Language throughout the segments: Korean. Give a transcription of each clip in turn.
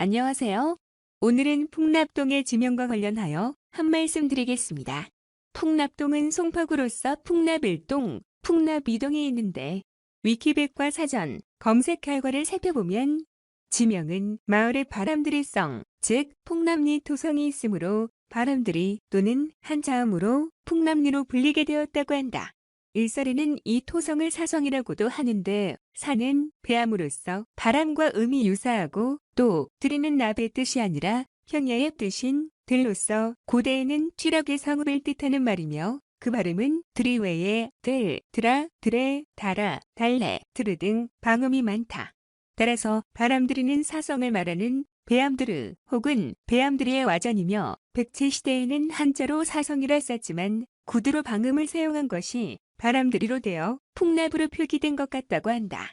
안녕하세요. 오늘은 풍납동의 지명과 관련하여 한 말씀 드리겠습니다. 풍납동은 송파구로서 풍납일동, 풍납이동에 있는데 위키백과 사전, 검색 결과를 살펴보면 지명은 마을의 바람들이성, 즉 풍납리 토성이 있으므로 바람들이 또는 한자음으로 풍납리로 불리게 되었다고 한다. 일설에는 이 토성을 사성이라고도 하는데 사는 배암으로서 바람과 음이 유사하고 또 들이는 나의 뜻이 아니라 형야의 뜻인 들로서 고대에는 쥐락의 성읍을 뜻하는 말이며 그 발음은 드리 외에 들, 드라, 드레, 달아, 달래, 드르 등 방음이 많다. 따라서 바람들이는 사성을 말하는 배암드르 혹은 배암드리의 와전이며 백제시대에는 한자로 사성이라 썼지만 구두로 방음을 사용한 것이 바람들이로 되어 풍납으로 표기된 것 같다고 한다.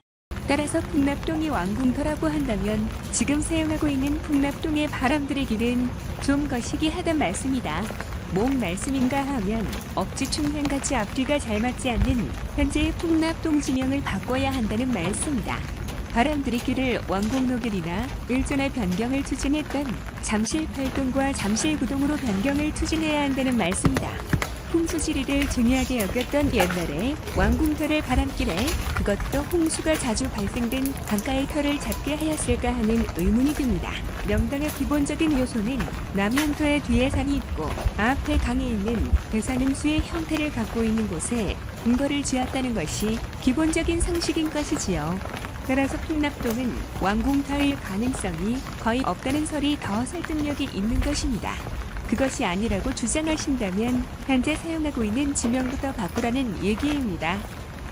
따라서 풍납동이 왕궁터라고 한다면 지금 사용하고 있는 풍납동의 바람들이기는 좀 거시기 하단 말씀이다. 뭔 말씀인가 하면 억지충향같이 앞뒤가 잘 맞지 않는 현재의 풍납동 지명을 바꿔야 한다는 말씀이다. 바람들이기를 왕곡노길이나 일전의 변경을 추진했던 잠실팔동과 잠실구동으로 변경을 추진해야 한다는 말씀이다. 홍수지리를 중요하게 여겼던 옛날에 왕궁터를 바람길에 그것도 홍수가 자주 발생된 강가의 터를 잡게 하였을까 하는 의문이 듭니다. 명당의 기본적인 요소는 남현터의 뒤에 산이 있고 앞에 강이 있는 대산음수의 형태를 갖고 있는 곳에 궁궐을 지었다는 것이 기본적인 상식인 것이지요. 따라서 풍납동은 왕궁터일 가능성이 거의 없다는 설이 더 설득력이 있는 것입니다. 그것이 아니라고 주장하신다면 현재 사용하고 있는 지명부터 바꾸라는 얘기입니다.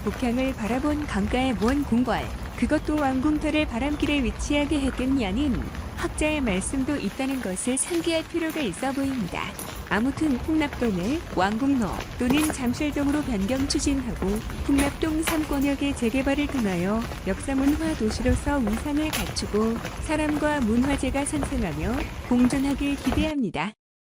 북향을 바라본 강가의 무원 궁궐, 그것도 왕궁터를 바람길에 위치하게 했겠냐는 학자의 말씀도 있다는 것을 상기할 필요가 있어 보입니다. 아무튼 풍납동을 왕궁로 또는 잠실동으로 변경 추진하고 풍납동 3권역의 재개발을 통하여 역사문화 도시로서 위상을 갖추고 사람과 문화재가 상승하며 공존하길 기대합니다.